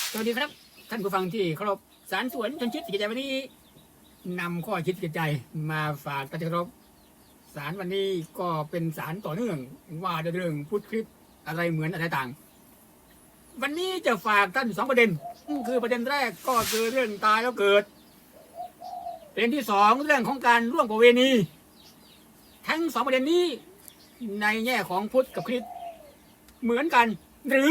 สวัสดีครับ ท่านผู้ฟังที่เคารพสารสวนชนชิดกิจใจวันนี้นำข้อคิดกิจใจมาฝากท่านที่เคารพสารวันนี้ก็เป็นสารต่อเนื่องว่าด้วยเรื่องพุทธคลิปอะไรเหมือนอะไรต่าง วันนี้จะฝากท่านสองประเด็น คือประเด็นแรกก็คือเรื่องตายแล้วเกิดประเด็นที่สองเรื่องของการร่วมประเวณี ทั้งสองประเด็นนี้ในแง่ของพุทธกับคริสเหมือนกัน หรือ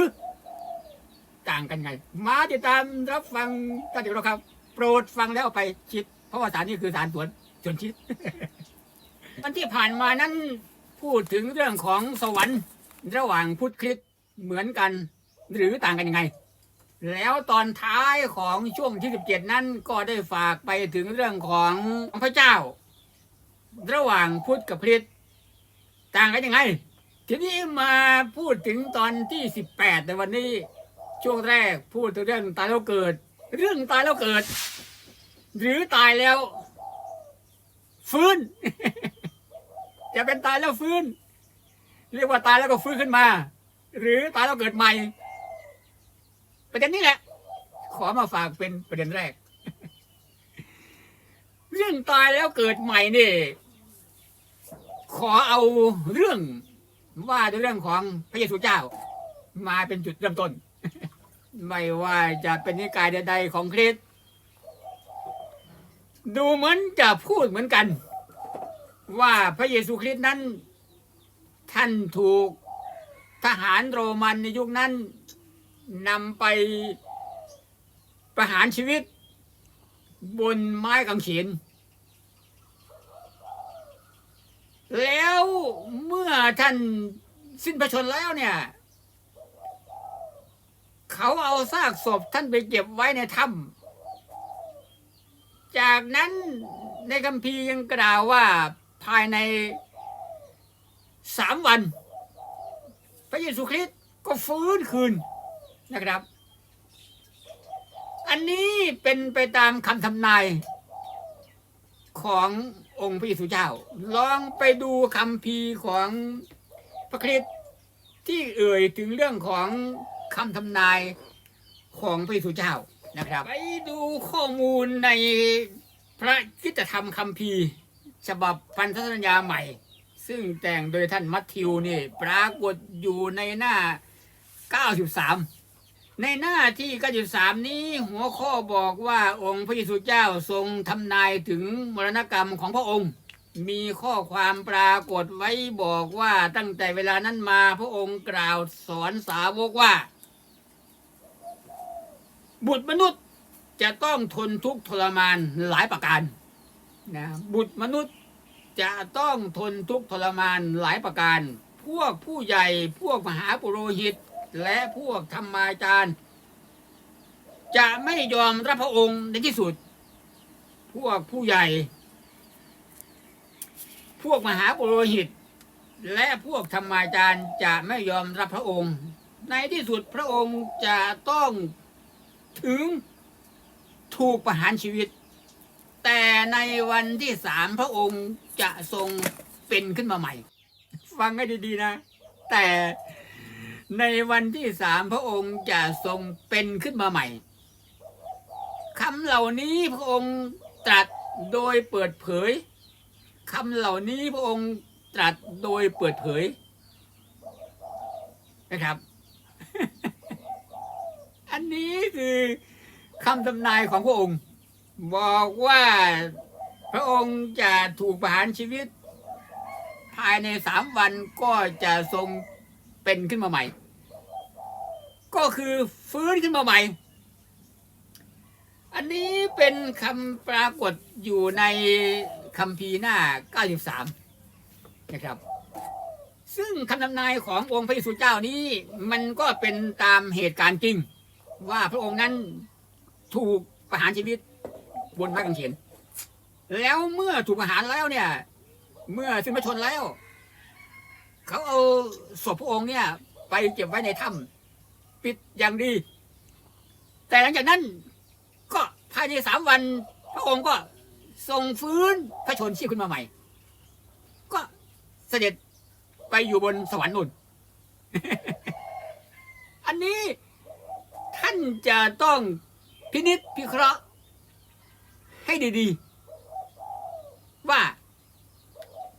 ต่างกันไง มาติดตามรับฟังท่านเดียวครับ โปรดฟังแล้วเอาไปคิด เพราะว่าสารนี้คือสารสวนชวนคิด วันที่ผ่านมานั้นพูดถึงเรื่องของสวรรค์ระหว่างพุทธคริสต์เหมือนกัน หรือต่างกันยังไง แล้วตอนท้ายของช่วงที่17นั้นก็ได้ฝากไปถึงเรื่องของพระเจ้า ระหว่างพุทธกับคริสต์ต่างกันยังไง ทีนี้มาพูดถึงตอนที่ 18 ในวันนี้ ช่วงแรกพูดถึงเรื่องตายแล้วเกิด เรื่องตายแล้วเกิด หรือตายแล้ว ฟื้น จะเป็นตายแล้วฟื้น เรียกว่าตายแล้วก็ฟื้นขึ้นมา หรือตายแล้วเกิดใหม่ ประเด็นนี้แหละ ขอมาฝากเป็นประเด็นแรก เรื่องตายแล้วเกิดใหม่นี่ ขอเอาเรื่องว่าด้วยเรื่องของพระเยซูเจ้า มาเป็นจุดเริ่มต้น ไม่ว่าจะเป็นนิกายใดๆของคริสต์ดูเหมือนจะพูดเหมือนกัน ว่าพระเยซูคริสต์นั้น ท่านถูกทหารโรมันในยุคนั้นนำไปประหารชีวิต บนไม้กางเขนแล้วเมื่อท่านสิ้นพระชนแล้วเนี่ย เขาเอาซากศพท่านไปเก็บไว้ในถ้ำจากนั้นในคัมภีร์ยังกล่าวว่าภายในสามวัน พระเยซูคริสต์ก็ฟื้นคืนนะครับ อันนี้เป็นไปตามคำทำนายขององค์พระเยซูเจ้า ลองไปดูคำพีของพระคริสต์ที่เอ่ยถึงเรื่องของ คำทำนายของพระเยซูเจ้านะครับ ไปดูข้อมูลในพระคริสตธรรมคัมภีร์ ฉบับพันธสัญญาใหม่ ซึ่งแต่งโดยท่านมัทธิวนี่ปรากฏอยู่ในหน้า 93 ในหน้าที่ 93 นี้หัวข้อบอกว่าองค์พระเยซูเจ้าทรงทำนายถึงมรณกรรมของพระองค์มีข้อความปรากฏไว้บอกว่าตั้งแต่เวลานั้นมาพระองค์กล่าวสอนสาวกว่า บุตรมนุษย์จะต้องทนทุกข์ทรมานหลายประการนะบุตรมนุษย์จะต้องทนทุกข์ทรมานหลายประการ พวกผู้ใหญ่พวกมหาปุโรหิต และพวกธรรมาจารย์ จะไม่ยอมรับพระองค์ในที่สุด พวกผู้ใหญ่ พวกมหาปุโรหิต และพวกธรรมาจารย์จะไม่ยอมรับพระองค์ ในที่สุดพระองค์จะต้อง ถึงถูกประหารชีวิต แต่ในวันที่สามพระองค์จะทรงเป็นขึ้นมาใหม่ ฟังให้ดีๆนะ แต่ในวันที่สามพระองค์จะทรงเป็นขึ้นมาใหม่คำเหล่านี้พระองค์ตรัสโดยเปิดเผยคำเหล่านี้พระองค์ตรัสโดยเปิดเผยนะครับ อันนี้คือคำทำนายของพระองค์ บอกว่าพระองค์จะถูกประหารชีวิต ภายในสามวันก็จะทรงเป็นขึ้นมาใหม่ ก็คือฟื้นขึ้นมาใหม่ อันนี้เป็นคำปรากฏอยู่ในคัมภีร์หน้า 93 นะครับ ซึ่งคำทำนายขององค์พระเยซูเจ้านี้ มันก็เป็นตามเหตุการณ์จริง ว่าพระองค์นั้นถูกประหารชีวิตบนไม้กางเขนแล้วเมื่อถูกประหารแล้วเนี่ย เมื่อสิ้นพระชนแล้ว เขาเอาศพพระองค์เนี่ย ไปเก็บไว้ในถ้ำปิดอย่างดี แต่หลังจากนั้น ก็ภายในสามวัน พระองค์ก็ทรงฟื้นพระชนชีพขึ้นมาใหม่ ก็เสด็จไปอยู่บนสวรรค์นู่น อันนี้ ท่านจะต้องพินิษพิเคราะห์ ให้ดีๆ ว่า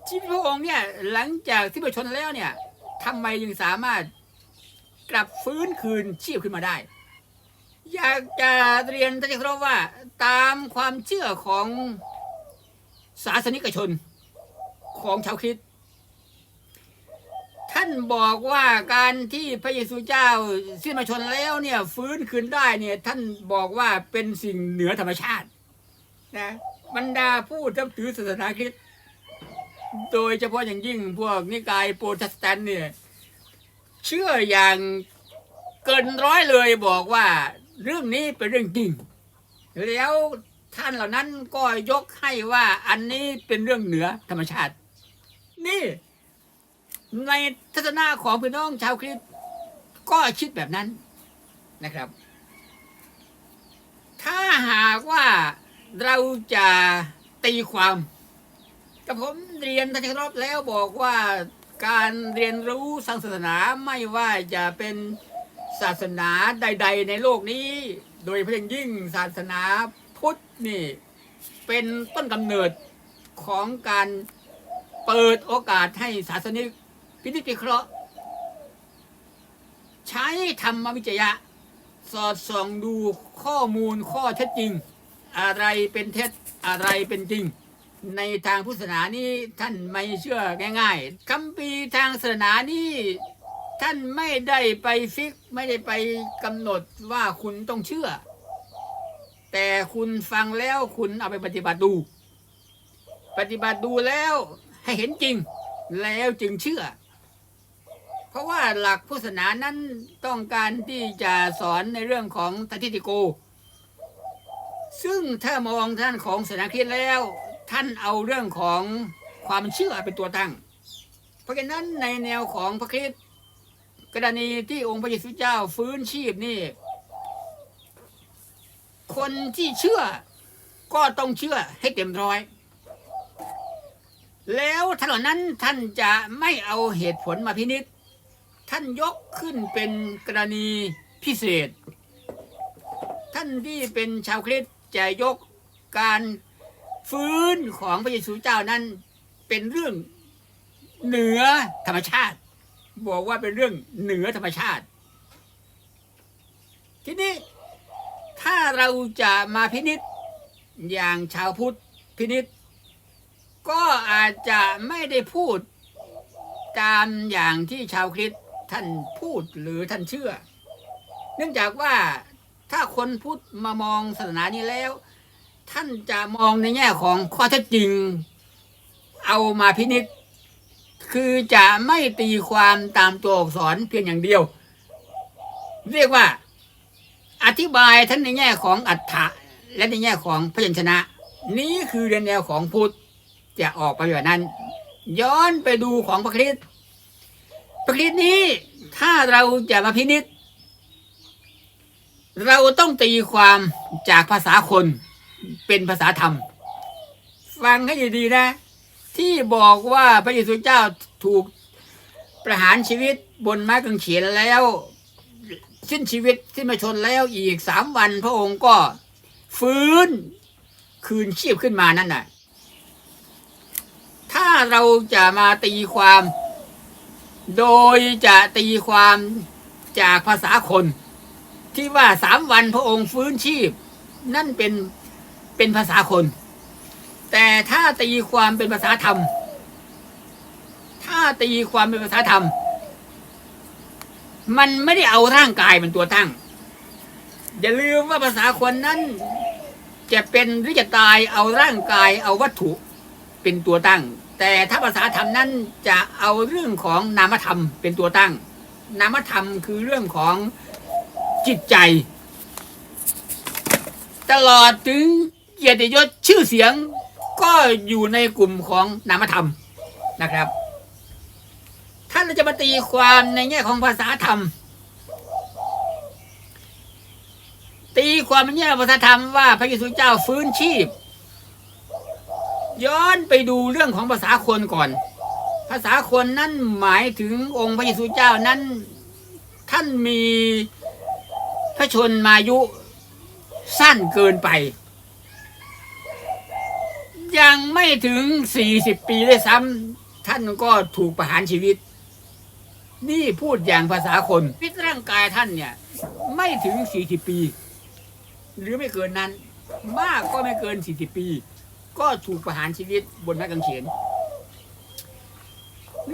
ชีวิตพระองค์เนี่ย หลังจากที่ประชนแล้วเนี่ยทำไมยังสามารถกลับฟื้นคืนชีพขึ้นมาได้ อยากจะเรียนท่านครับว่า ตามความเชื่อของศาสนิกชนของชาวคริสต์านบอกว่าการที่พระเยซูเจ้าสิ้นพระชนแล้วเนี่ย ฟื้นคืนได้เนี่ย ท่านบอกว่าเป็นสิ่งเหนือธรรมชาตินะบรรดาผู้นับถือศาสนาคริสต์โดยเฉพาะอย่างยิ่งพวกนิกายโปรเตสแตนต์เนี่ย เชื่ออย่างเกินร้อยเลยบอกว่าเรื่องนี้เป็นเรื่องจริง แล้วท่านเหล่านั้นก็ยกให้ว่าอันนี้เป็นเรื่องเหนือธรรมชาติ นี่ ในทัศนะของพี่น้องชาวคริสต์ก็คิดแบบนั้นนะครับ ถ้าหากว่าเราจะตีความกับผมเรียนทันรอบแล้วบอกว่าการเรียนรู้ทางศาสนาไม่ว่าจะเป็นศาสนาใด ๆ ในโลกนี้ โดยเพาะอย่างยิ่งศาสนาพุทธนี่ เป็นต้นกำเนิดของการเปิดโอกาสให้ศาสนิก พินิจพิเคราะห์ ใช้ธรรมวิจยะ สอดส่องดูข้อมูลข้อเท็จจริง อะไรเป็นเท็จอะไรเป็นจริง ในทางพุทธศาสนานี้ท่านไม่เชื่อง่ายๆคำปีทางศาสนานี้ท่านไม่ได้ไปฟิกไม่ได้ไปกำหนดว่าคุณต้องเชื่อ แต่คุณฟังแล้วคุณเอาไปปฏิบัติดู ปฏิบัติดูแล้วให้เห็นจริง แล้วจึงเชื่อ เพราะว่าหลักพุทธศาสนานั้นต้องการที่จะสอนในเรื่องของทัติติโก ซึ่งถ้ามองท่านของศาสนาคริสต์แล้ว ท่านเอาเรื่องของความเชื่อเป็นตัวตั้ง เพราะฉะนั้นในแนวของพระคริสต์กรณีที่องค์พระเยซูเจ้าฟื้นชีพนี่ คนที่เชื่อก็ต้องเชื่อให้เต็มร้อย แล้วท่านเหล่านั้นท่านจะไม่เอาเหตุผลมาพินิษ ท่านยกขึ้นเป็นกรณีพิเศษ ท่านที่เป็นชาวคริสต์จะยกการฟื้นของพระเยซูเจ้านั้นเป็นเรื่องเหนือธรรมชาติ บอกว่าเป็นเรื่องเหนือธรรมชาติ ทีนี้ถ้าเราจะมาพินิษอย่างชาวพุทธพินิษก็อาจจะไม่ได้พูดตามอย่างที่ชาวคริสต์ ท่านพูดหรือท่านเชื่อ เนื่องจากว่าถ้าคนพุทธมามองศาสนานี้แล้ว ท่านจะมองในแง่ของข้อเท็จจริง เอามาพินิษคือจะไม่ตีความตามตัวอักษรเพียงอย่างเดียว เรียกว่าอธิบายทั้งในแง่ของอัฏฐะและในแง่ของพยัญชนะ นี้คือเรียนแนวของพุทธจะออกไปแบบนั้น ย้อนไปดูของพระคริสต์ พระคริสต์นี้ถ้าเราจะมาพินิษเราต้องตีความจากภาษาคนเป็นภาษาธรรม ฟังให้ดีๆนะ ที่บอกว่าพระเยซูเจ้าถูกประหารชีวิตบนไม้กางเขนแล้ว สิ้นชีวิตสิ้นมาชนแล้วอีกสามวันพระองค์ก็ฟื้นคืนชีพขึ้นมานั่นน่ะ ถ้าเราจะมาตีความ โดยจะตีความจากภาษาคน ที่ว่าสามวันพระองค์ฟื้นชีพ นั่นเป็นเป็นภาษาคน แต่ถ้าตีความเป็นภาษาธรรม ถ้าตีความเป็นภาษาธรรม มันไม่ได้เอาร่างกายเป็นตัวตั้ง อย่าลืมว่าภาษาคนนั้น จะเป็นหรือจะตายเอาร่างกายเอาวัตถุเป็นตัวตั้ง แต่ถ้าภาษาธรรมนั้นจะเอาเรื่องของนามธรรมเป็นตัวตั้ง นามธรรมคือเรื่องของจิตใจ ตลอดถึงเกียรติยศชื่อเสียงก็อยู่ในกลุ่มของนามธรรมนะครับ ท่านจะมาตีความในแง่ของภาษาธรรม ตีความในแง่ภาษาธรรมว่าพระเยซูเจ้าฟื้นชีพ ย้อนไปดูเรื่องของภาษาคนก่อน ภาษาคนนั้นหมายถึงองค์พระเยซูเจ้านั้น ท่านมีพระชนมายุสั้นเกินไป ยังไม่ถึงสี่สิบปีเลยซ้ำท่านก็ถูกประหารชีวิต นี่พูดอย่างภาษาคนพิษร่างกายท่านเนี่ย ไม่ถึงสี่สิบปี หรือไม่เกินนั้น มากก็ไม่เกินสี่สิบปี ก็ถูกประหารชีวิตบนไม้กางเขน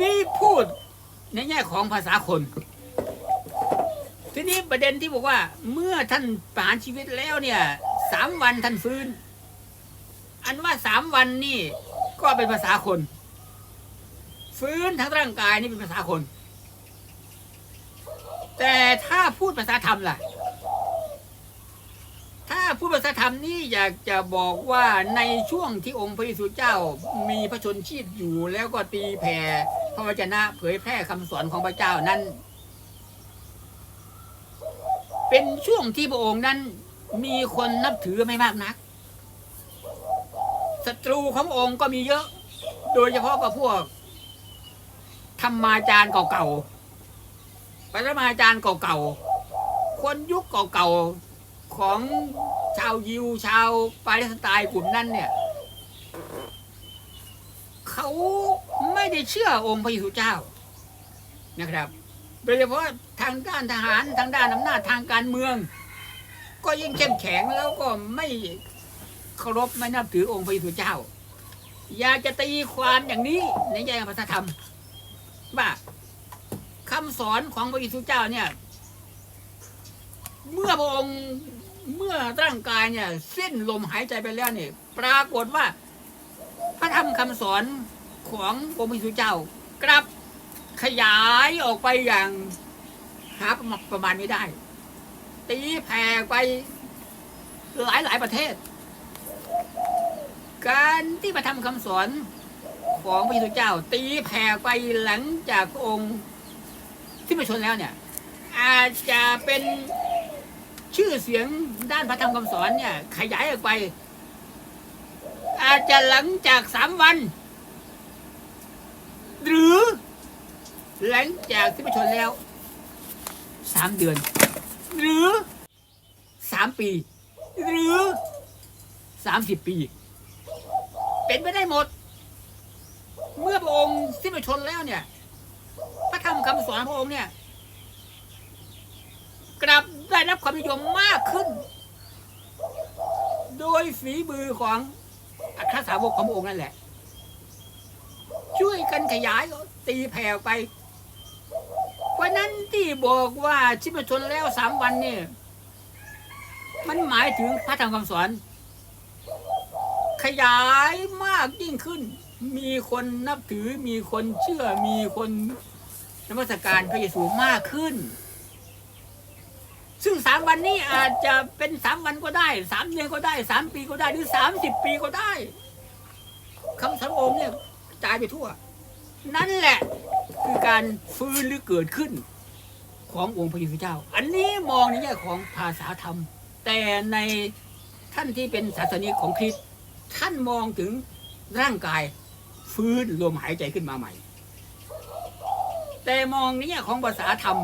นี่พูดในแง่ของภาษาคน ทีนี้ประเด็นที่บอกว่า เมื่อท่านประหารชีวิตแล้วเนี่ยสามวันท่านฟื้น อันว่าสามวันนี่ก็เป็นภาษาคน ฟื้นทั้งร่างกายนี่เป็นภาษาคน แต่ถ้าพูดภาษาธรรมล่ะ ถ้าพูดภาษาธรรมนี่อยากจะบอกว่าในช่วงที่องค์พระเยซูเจ้ามีพระชนชีพอยู่แล้วก็ตีแผ่พระวจนะเผยแพร่คำสอนของพระเจ้านั้น เป็นช่วงที่พระองค์นั้นมีคนนับถือไม่มากนักศัตรูขององค์ก็มีเยอะ โดยเฉพาะกับพวกธรรมาจารย์เก่าๆปรมาจารย์เก่าๆคนยุคเก่าๆ ของชาวยิวชาวปาเลสไตน์กลุ่มนั้นเนี่ยเขาไม่ได้เชื่อองค์พระเยซูเจ้านะครับ โดยเฉพาะทางด้านทหารทางด้านอำนาจทางการเมือง ก็ยิ่งเข้มแข็งแล้วก็ไม่เคารพไม่นับถือองค์พระเยซูเจ้า อยากจะตีความอย่างนี้ในแง่ภาษาธรรม ว่าคำสอนของพระเยซูเจ้าเนี่ย เมื่อพระองค์ เมื่อร่างกายเนี่ย สิ้นลมหายใจไปแล้วเนี่ยปรากฏว่า พระธรรมคำสอนขององค์พระเยซูเจ้ากลับขยายออกไปอย่างหาประมาณไม่ได้ ตีแผ่ไปหลายหลายประเทศ การที่มาทำคำสอนของพระเยซูเจ้า ตีแผ่ไปหลังจากองค์ที่มาชนแล้วเนี่ย อาจจะเป็นชื่อเสียง ด้านพระธรรมคำสอนเนี่ย ขยายออกไป อาจจะหลังจากสามวัน หรือ หลังจากที่มาชนแล้วสามเดือน หรือสามปี หรือสามสิบปี เป็นไปได้หมด เมื่อพระองค์สิ้นพระชนแล้วเนี่ย พระธรรมคำสอนพระองค์เนี่ยกลับได้รับความนิยมมากขึ้น โดยฝีมือของอัครสาวกของพระองค์นั่นแหละ ช่วยกันขยายตีแผ่ไปเพราะนั้นที่บอกว่าชิมชนแล้วสามวันเนี่ยมันหมายถึงพระธรรมคำสอน ขยายมากยิ่งขึ้น มีคนนับถือมีคนเชื่อมีคนนมัสการพระเยซูมากขึ้น ซึ่งสามวันนี้อาจจะเป็นสามวันก็ได้สามเดือนก็ได้สามปีก็ได้หรือสามสิบปีก็ได้คำสอนองค์เนี่ยกระจายไปทั่ว นั่นแหละคือการฟื้นหรือเกิดขึ้น ขององค์พระเยซูเจ้า อันนี้มองในแง่ของภาษาธรรม แต่ในท่านที่เป็นศาสนิกของคริสต์ท่านมองถึงร่างกายฟื้นลมหายใจขึ้นมาใหม่ แต่มองในแง่ของภาษาธรรม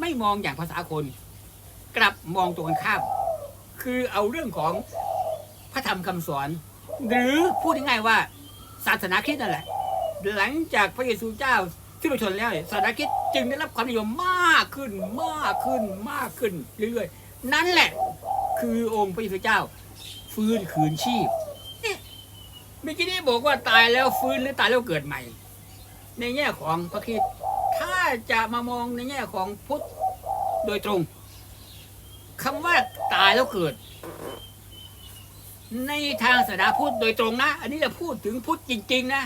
ไม่มองอย่างภาษาคน กลับมองตรงกันข้าม คือเอาเรื่องของพระธรรมคำสอน หรือพูดง่ายๆว่าศาสนาคริสต์นั่นแหละ หลังจากพระเยซูเจ้าที่ประชนแล้วศาสนาคริสต์จึงได้รับความนิยมมากขึ้นมากขึ้นมากขึ้นเรื่อยๆ นั่นแหละคือองค์พระเยซูเจ้า ฟื้นคืนชีพเมื่อกี้นี้บอกว่าตายแล้วฟื้นหรือตายแล้วเกิดใหม่ ในแง่ของพระคริสต์ถ้า จะมามองในแง่ของพุทธโดยตรงคำว่าตายแล้วเกิด ในทางศาสนาพุทธโดยตรงนะ อันนี้จะพูดถึงพุทธจริง ๆ นะ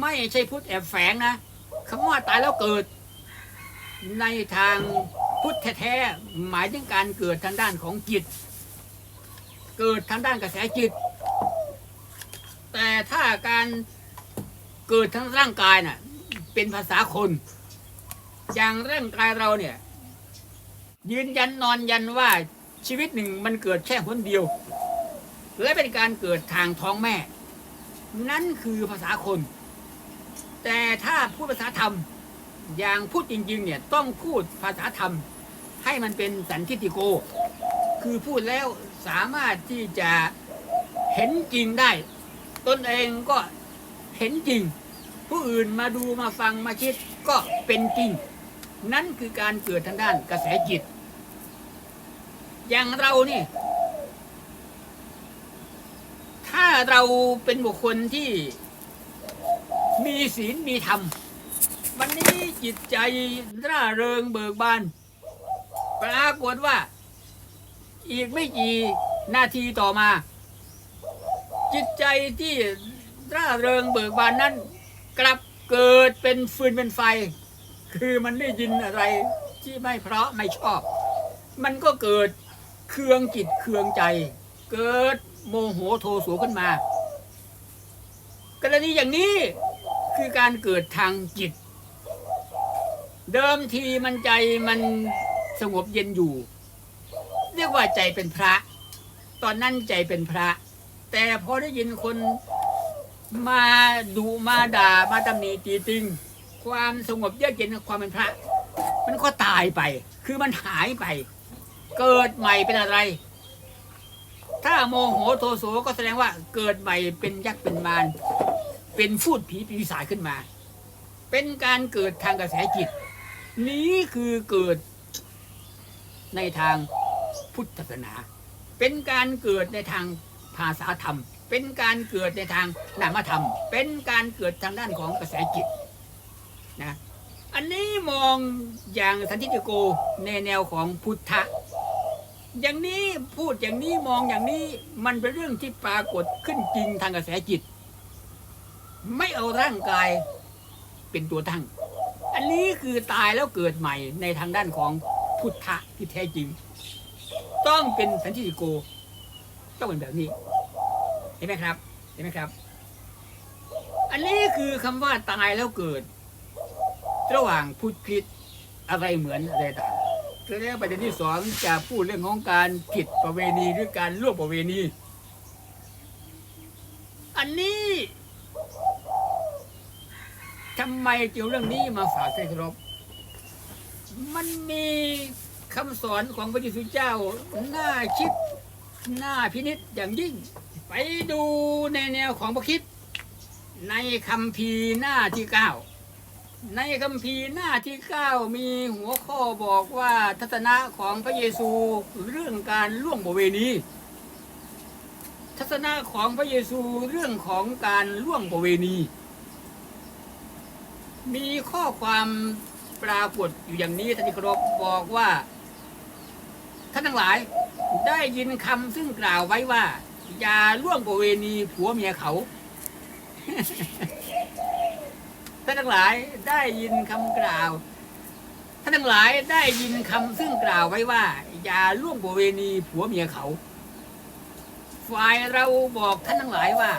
ไม่ใช่พุทธแอบแฝงนะคำว่าตายแล้วเกิด ในทางพุทธแท้ๆหมายถึงการเกิดทางด้านของจิต เกิดทางด้านกระแสจิต แต่ถ้าการเกิดทางร่างกายน่ะ เป็นภาษาคน อย่างร่างกายเราเนี่ย ยืนยันนอนยันว่าชีวิตหนึ่งมันเกิดแค่คนเดียว และเป็นการเกิดทางท้องแม่ นั่นคือภาษาคน แต่ถ้าพูดภาษาธรรม อย่างพูดจริง ๆ เนี่ยต้องพูดภาษาธรรม ให้มันเป็นสันทิติโก คือพูดแล้วสามารถที่จะเห็นจริงได้ ตนเองก็เห็นจริง ผู้อื่นมาดูมาฟังมาคิดก็เป็นจริง นั่นคือการเกิดทางด้านกระแสจิต อย่างเรานี่ถ้าเราเป็นบุคคลที่มีศีลมีธรรม วันนี้จิตใจร่าเริงเบิกบาน ปรากฏว่า อีกไม่กี่นาทีต่อมา จิตใจที่ร่าเริงเบิกบานนั้น กลับเกิดเป็นฟืนเป็นไฟ คือมันได้ยินอะไรที่ไม่เพราะไม่ชอบ มันก็เกิดเคืองจิตเคืองใจ เกิดโมโหโทโสขึ้นมากรณีอย่างนี้คือการเกิดทางจิต เดิมทีมันใจมันสงบเย็นอยู่ เรียกว่าใจเป็นพระ ตอนนั้นใจเป็นพระ แต่พอได้ยินคนมาดูมาด่ามาตำหนิตีติง ความสงบเยือกเย็นของความเป็นพระ มันก็ตายไป คือมันหายไป เกิดใหม่เป็นอะไร ถ้าโมโหโทโสก็แสดงว่าเกิดใหม่เป็นยักษ์เป็นมารเป็นฟูดผีปีศาจขึ้นมา เป็นการเกิดทางกระแสจิต นี้คือเกิดในทางพุทธศาสนา เป็นการเกิดในทางภาษาธรรม เป็นการเกิดในทางนามธรรม เป็นการเกิดทางด้านของกระแสจิต อันนี้มองอย่างสันติโกในแนวของพุทธะ อย่างนี้พูดอย่างนี้มองอย่างนี้มันเป็นเรื่องที่ปรากฏขึ้นจริงทางกระแสจิต ไม่เอาร่างกายเป็นตัวตั้ง อันนี้คือตายแล้วเกิดใหม่ในทางด้านของพุทธะที่แท้จริง ต้องเป็นสันติโก ต้องเป็นแบบนี้เห็นไหมครับเห็นไหมครับ อันนี้คือคำว่าตายแล้วเกิด ระหว่างพุทธคริสต์อะไรเหมือนอะไรต่างแล้วประเด็นที่สองจะพูดเรื่องของการผิดประเวณีหรือการล่วงประเวณี อันนี้ทำไมจึงเรื่องนี้มาฝากให้ครบมันมีคำสอนของพระเยซูเจ้าน่าคิดน่าพินิจอย่างยิ่ง ไปดูในแนวของพระคิดในคำพีหน้าที่เก้า ในคัมภีร์หน้าที่เก้ามีหัวข้อบอกว่าทัศนะของพระเยซูเรื่องการล่วงประเวณีทัศนะของพระเยซูเรื่องของการล่วงประเวณี มีข้อความปรากฏอยู่อย่างนี้ท่านที่ครพบอกว่าท่านทั้งหลายได้ยินคำซึ่งกล่าวไว้ว่า อย่าล่วงประเวณีผัวเมียเขา ท่านทั้งหลายได้ยินคำกล่าว ท่านทั้งหลายได้ยินคำซึ่งกล่าวไว้ว่า อย่าล่วงประเวณีผัวเมียเขาฝ่ายเราบอกท่านทั้งหลายว่า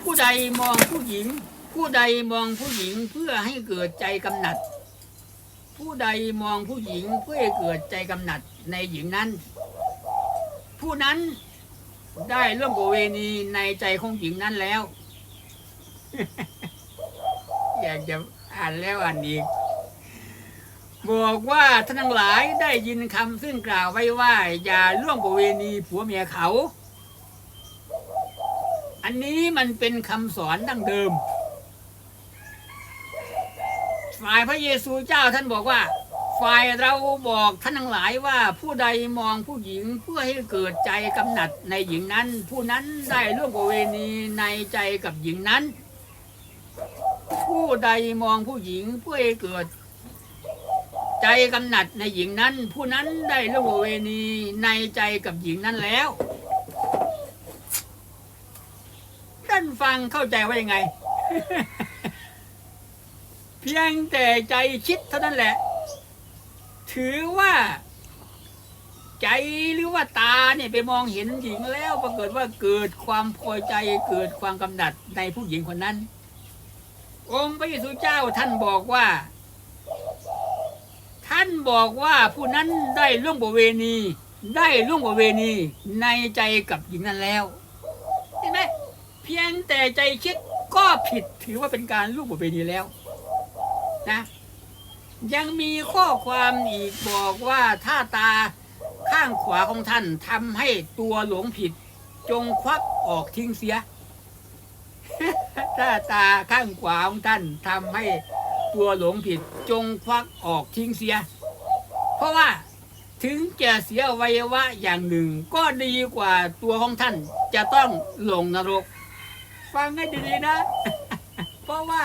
ผู้ใดมองผู้หญิง ผู้ใดมองผู้หญิงเพื่อให้เกิดใจกำหนัด ผู้ใดมองผู้หญิงเพื่อให้เกิดใจกำหนัดในหญิงนั้น ผู้นั้นได้ล่วงประเวณีในใจของหญิงนั้นแล้ว อยากจะอ่านแล้วอ่านอีก บอกว่าท่านทั้งหลายได้ยินคำซึ่งกล่าวไว้ว่า อย่าล่วงประเวณีผัวเมียเขา อันนี้มันเป็นคำสอนดั้งเดิม ฝ่ายพระเยซูเจ้าท่านบอกว่า ฝ่ายเราบอกท่านทั้งหลายว่าผู้ใดมองผู้หญิงเพื่อให้เกิดใจกำหนัดในหญิงนั้น ผู้นั้นได้ล่วงประเวณีในใจกับหญิงนั้น ผู้ใดมองผู้หญิงเพื่อให้เกิด ใจกำหนัดในหญิงนั้น ผู้นั้นได้ล่วงประเวณีในใจกับหญิงนั้นแล้วท่านฟังเข้าใจว่ายังไง เพียงแต่ใจคิดเท่านั้นแหละ ถือว่าใจหรือว่าตาเนี่ยไปมองเห็นหญิงแล้วปรากฏว่าเกิดความพอใจเกิดความกำหนัดในผู้หญิงคนนั้น องค์พระเยซูเจ้าท่านบอกว่า ท่านบอกว่าผู้นั้นได้ล่วงประเวณี ได้ล่วงประเวณีในใจกับหญิงนั้นแล้วเห็นไหมเพียงแต่ใจคิดก็ผิดถือว่าเป็นการล่วงประเวณีแล้วนะยังมีข้อความอีกบอกว่าถ้าตาข้างขวาของท่านทำให้ตัวหลงผิด จงควักออกทิ้งเสีย ถ้าตาข้างขวาของท่านทำให้ตัวหลงผิดจงควักออกทิ้งเสีย เพราะว่าถึงจะเสียวัยวะอย่างหนึ่ง ก็ดีกว่าตัวของท่านจะต้องลงนรก ฟังให้ดีๆนะ เพราะว่า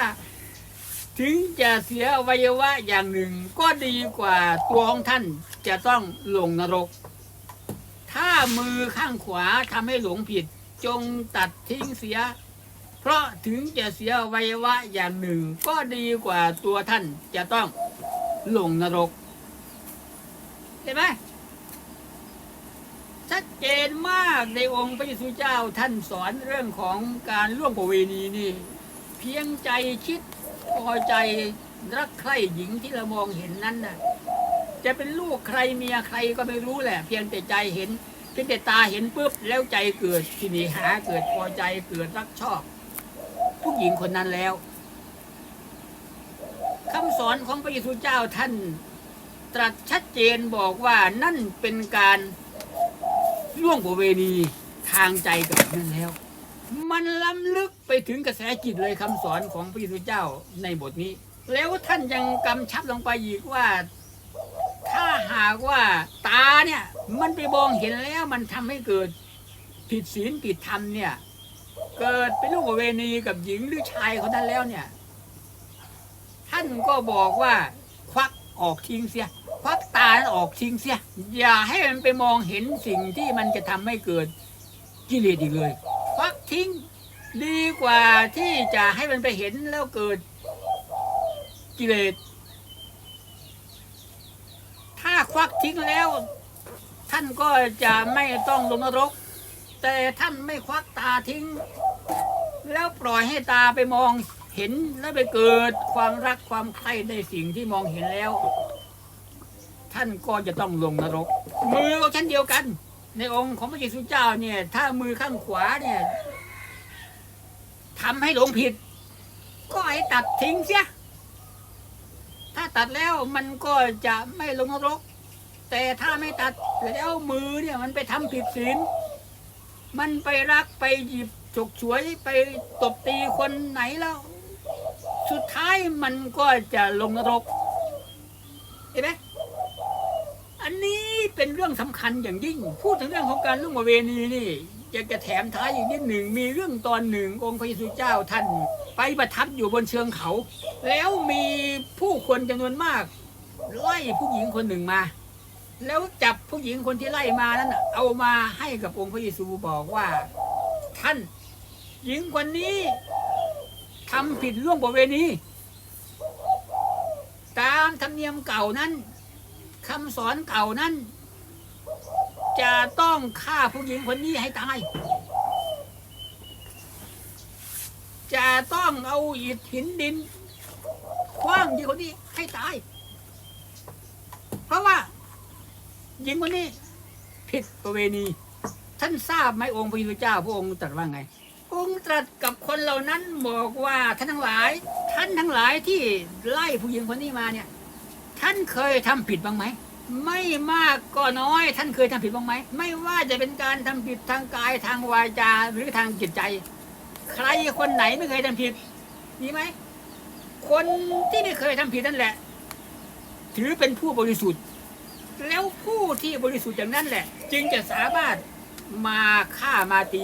ถึงจะเสียวัยวะอย่างหนึ่ง ก็ดีกว่าตัวของท่านจะต้องลงนรก ถ้ามือข้างขวาทำให้หลงผิด จงตัดทิ้งเสีย เพราะถึงจะเสียอวัยวะอย่างหนึ่ง ก็ดีกว่าตัวท่านจะต้องลงนรก เห็นไหมชัดเจนมากในองค์พระเยซูเจ้าท่านสอนเรื่องของการล่วงประเวณีนี่ เพียงใจคิดพอใจรักใคร่หญิงที่เรามองเห็นนั้นน่ะจะเป็นลูกใครเมียใครก็ไม่รู้แหละ เพียงแต่ใจเห็นเพียงแต่ตาเห็นปุ๊บแล้วใจเกิดที่นี่หาเกิดพอใจเกิดรักชอบ ผู้หญิงคนนั้นแล้วคำสอนของพระเยซูเจ้าท่าน ตรัสชัดเจนบอกว่านั่นเป็นการล่วงประเวณีทางใจกับนั่นแล้ว มันล้ำลึกไปถึงกระแสจิตเลยคำสอนของพระเยซูเจ้าในบทนี้ แล้วท่านยังกำชับลงไปอีกว่า ถ้าหากว่าตาเนี่ย มันไปมองเห็นแล้วมันทำให้เกิดผิดศีลผิดธรรมเนี่ย เกิดเป็นลูกเวณีกับหญิงหรือชายคนนั้นแล้วเนี่ย ท่านก็บอกว่าควักออกทิ้งเสียควักตาออกทิ้งเสียอย่าให้มันไปมองเห็นสิ่งที่มันจะทำให้เกิดกิเลสอีกเลยควักทิ้งดีกว่าที่จะให้มันไปเห็นแล้วเกิดกิเลส ถ้าควักทิ้งแล้ว ท่านก็จะไม่ต้องลงนรก แต่ท่านไม่ควักตาทิ้ง แล้วปล่อยให้ตาไปมองเห็นแล้วไปเกิดความรักความใคร่ในสิ่งที่มองเห็นแล้ว ท่านก็จะต้องลงนรก มือก็เช่นเดียวกัน ในองค์ของพระเยซูเจ้าเนี่ย ถ้ามือข้างขวาเนี่ยทำให้หลงผิด ก็ให้ตัดทิ้งเสียถ้าตัดแล้วมันก็จะไม่ลงนรก แต่ถ้าไม่ตัดแล้วมือเนี่ยมันไปทำผิดศีลมันไปรักไปหยิบ ฉกฉวยไปตบตีคนไหนแล้ว สุดท้ายมันก็จะลงนรกเห็นไหมอันนี้เป็นเรื่องสำคัญอย่างยิ่ง พูดถึงเรื่องของการล่วงประเวณีนี่อยากจะแถมท้ายอีกนิดหนึ่ง มีเรื่องตอนหนึ่งองค์พระเยซูเจ้าท่านไปประทับอยู่บนเชิงเขา แล้วมีผู้คนจำนวนมาก ไล่ผู้หญิงคนหนึ่งมาแล้วจับผู้หญิงคนที่ไล่มานั้นเอามาให้กับองค์พระเยซูบอกว่า ท่าน หญิงคนนี้ทำผิดล่วงประเวณี ตามธรรมเนียมเก่านั้นคำสอนเก่านั้น จะต้องฆ่าผู้หญิงคนนี้ให้ตาย จะต้องเอาอิฐหินดินคว้างหญิงคนนี้ให้ตาย เพราะว่าหญิงคนนี้ผิดประเวณี ท่านทราบไหมองค์พระเยซูเจ้าพระองค์ตรัสว่าไง องค์ตรัสกับคนเหล่านั้นบอกว่าท่านทั้งหลาย ท่านทั้งหลายที่ไล่ผู้หญิงคนนี้มาเนี่ย ท่านเคยทำผิดบ้างไหมไม่มากก็น้อย ท่านเคยทำผิดบ้างไหมไม่ว่าจะเป็นการทำผิดทางกายทางวาจาหรือทางจิตใจ ใครคนไหนไม่เคยทำผิดมีไหมคนที่ไม่เคยทำผิดนั่นแหละ ถือเป็นผู้บริสุทธิ์ แล้วผู้ที่บริสุทธิ์อย่างนั้นแหละ จึงจะสามารถมาฆ่ามาตี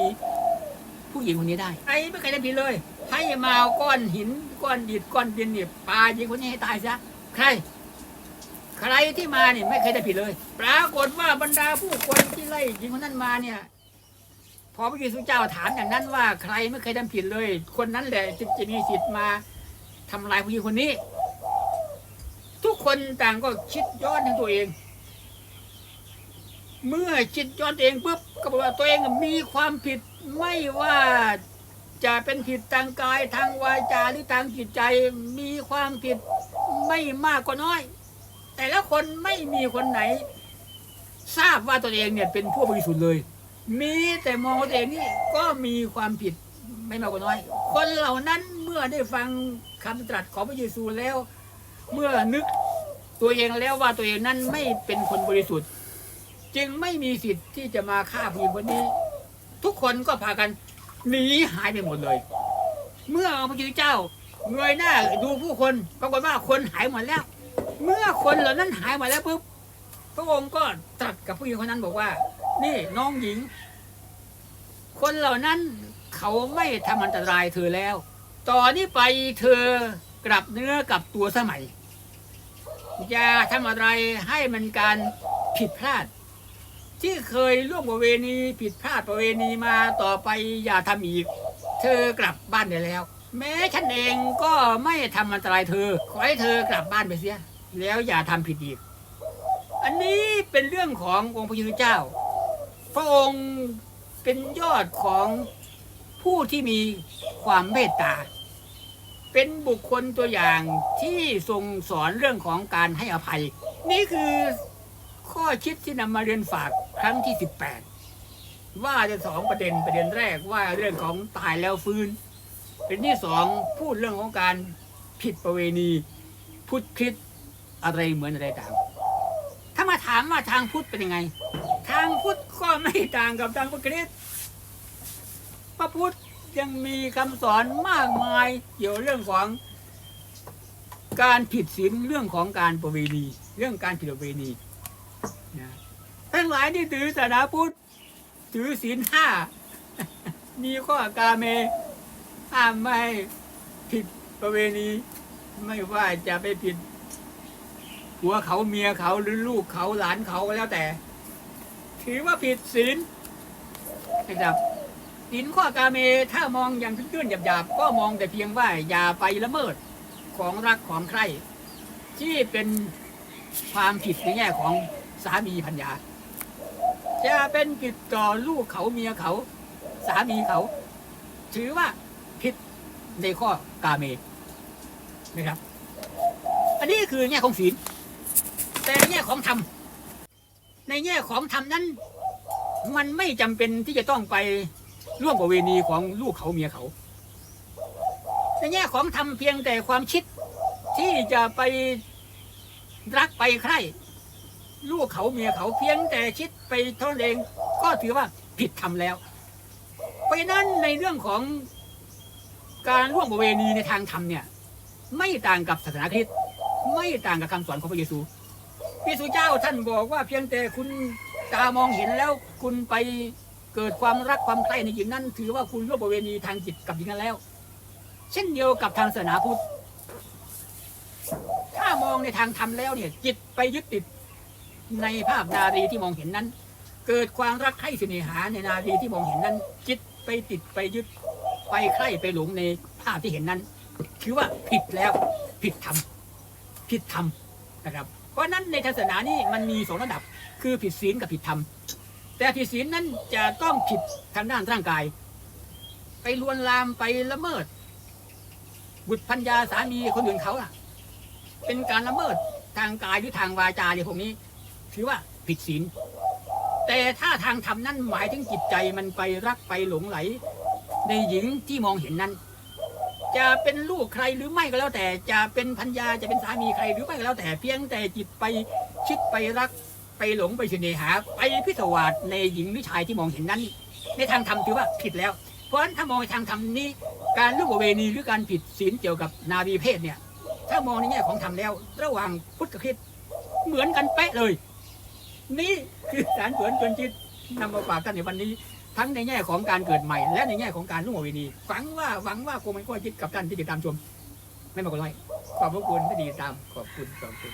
ผู้หญิงคนนี้ได้ ไอ้ไม่เคยทำผิดเลย ให้มาเอาก้อนหินก้อนดิดก้อนดินเนี่ยปาหญิงคนนี้ให้ตายซะใคร ใครที่มาเนี่ยไม่เคยทำผิดเลย ปรากฏว่าบรรดาผู้คนที่ไล่หญิงคนนั้นมาเนี่ย พอพระเยซูเจ้าถามอย่างนั้นว่าใครไม่เคยทำผิดเลย คนนั้นแหละจึงจะมีสิทธิ์มาทำลายผู้หญิงคนนี้ ทุกคนต่างก็คิดย้อนถึงตัวเองเมื่อคิดย้อนตัวเองปุ๊บก็บอกว่าตัวเองมีความผิด ไม่ว่าจะเป็นผิดทางกายทางวาจาหรือทางจิตใจมีความผิดไม่มากก็น้อย แต่ละคนไม่มีคนไหน ทราบว่าตัวเองเนี่ยเป็นผู้บริสุทธิ์เลย มีแต่มองตัวเองนี่ก็มีความผิดไม่มากก็น้อย คนเหล่านั้นเมื่อได้ฟังคำตรัสของพระเยซูแล้ว เมื่อนึกตัวเองแล้วว่าตัวเองนั้นไม่เป็นคนบริสุทธิ์ จึงไม่มีสิทธิ์ที่จะมาฆ่าผู้หญิงคนนี้ ทุกคนก็พากันหนีหายไปหมดเลย เมื่อพระพุทธเจ้าเงยหน้าดูผู้คนปรากฏว่าคนหายหมดแล้ว เมื่อคนเหล่านั้นหายหมดแล้วปุ๊บพระองค์ก็ตรัสกับผู้หญิงคนนั้นบอกว่า นี่น้องหญิง คนเหล่านั้นเขาไม่ทำอันตรายเธอแล้ว ต่อนนี้ไปเธอกลับเนื้อกลับตัวสมัยอย่าทำอะไรให้มันการผิดพลาด ที่เคยล่วงประเวณีผิดพลาดประเวณีมาต่อไปอย่าทำอีก เธอกลับบ้านได้แล้ว แม้ฉันเองก็ไม่ทำอันตรายเธอ ขอให้เธอกลับบ้านไปเสีย แล้วอย่าทำผิดอีก อันนี้เป็นเรื่องขององค์พระยุทธเจ้า พระองค์เป็นยอดของผู้ที่มีความเมตตา เป็นบุคคลตัวอย่างที่ทรงสอนเรื่องของการให้อภัย นี่คือ ข้อคิดที่นำมาเรียนฝากครั้งที่ 18 ว่าจะสองประเด็นประเด็นแรกว่าเรื่องของตายแล้วฟื้น เป็นที่สองพูดเรื่องของการผิดประเวณีพุทธคิดอะไรเหมือนอะไรต่างถ้ามาถามว่าทางพุทธเป็นยังไง ทางพุทธก็ไม่ต่างกับทางพุทธคริสต์พระพุทธยังมีคำสอนมากมายเกี่ยวเรื่องของการผิดศีลเรื่องของการประเวณี เรื่องการผิดประเวณี ทั้งหลายที่ถือศาสนาพุทธถือศีลห้ามีข้อกาเมห้ามไม่ผิดประเวณีไม่ว่าจะไปผิดผัวเขาเมียเขาหรือลูกเขาหลานเขาก็แล้วแต่ ถือว่าผิดศีลนะครับศีลข้อกาเมถ้ามองอย่างตื้นๆหยาบๆก็มองแต่เพียงว่าอย่าไปละเมิดของรักของใคร ที่เป็นความผิดในแง่ของสามีพัญญา จะเป็นผิดต่อลูกเขาเมียเขา สามีเขา ถือว่าผิดในข้อกาเมนะครับ อันนี้คือแง่ของศีลแต่แง่ของธรรมในแง่ของธรรมนั้น มันไม่จำเป็นที่จะต้องไปร่วมประเวณีของลูกเขาเมียเขา ในแง่ของธรรมเพียงแต่ความคิดที่จะไปรักไปใคร่ ลูกเขาเมียเขาเพียงแต่คิดไปเท่านั้นเองก็ถือว่าผิดธรรมแล้วเพราะฉะนั้นในเรื่องของการร่วมประเวณีในทางธรรมเนี่ย ไม่ต่างกับศาสนาคริสต์ไม่ต่างกับคำสอนของพระเยซูพระเยซูเจ้าท่านบอกว่าเพียงแต่คุณตามองเห็นแล้วคุณไปเกิดความรักความใคร่ในหญิงนั้น ถือว่าคุณร่วมประเวณีทางจิตกับหญิงนั้นแล้ว เช่นเดียวกับทางศาสนาพุทธถ้ามองในทางธรรมแล้วเนี่ย จิตไปยึดติด ในภาพนารีที่มองเห็นนั้น เกิดความรักใคร่เสน่หาในนารีที่มองเห็นนั้น จิตไปติดไปยึดไปใคร่ไปหลงในภาพที่เห็นนั้น ถือว่าผิดแล้วผิดธรรมผิดธรรมนะครับ เพราะนั้นในศาสนานี่มันมีสองระดับคือผิดศีลกับผิดธรรมแต่ผิดศีลนั้นจะต้องผิดทางด้านร่างกาย ไปลวนลามไปละเมิด บุตรพัญญาสามีคนอื่นเขาล่ะ เป็นการละเมิดทางกายหรือทางวาจาเนี่ยพวกนี้ ถือว่าผิดศีล แต่ถ้าทางธรรมนั้นหมายถึงจิตใจมันไปรักไปหลงไหล ในหญิงที่มองเห็นนั้น จะเป็นลูกใครหรือไม่ก็แล้วแต่จะเป็นพัญญาจะเป็นสามีใครหรือไม่ก็แล้วแต่เพียงแต่จิตไปคิดไปรักไปหลงไปเสน่หา ไปพิศวาสในหญิงหรือชายที่มองเห็นนั้น ในทางธรรมถือว่าผิดแล้ว เพราะฉะนั้นถ้ามองในทางธรรมนี้ การล่วงประเวณีหรือการผิดศีลเกี่ยวกับนารีเพศเนี่ยถ้ามองในแง่ของธรรมแล้ว ระหว่างพุทธกับคริสเหมือนกันเป๊ะเลย นี่คือสารสวนชวนจิตนำมาฝากกันในวันนี้ ทั้งในแง่ของการเกิดใหม่ และในแง่ของการล่งประเวณีหวังว่าหวังว่าคงมันข้อคิดกับท่านที่ติดตามชม ไม่มากกว่าน้อยขอบพระคุณที่ติดตามขอบคุณขอบคุณ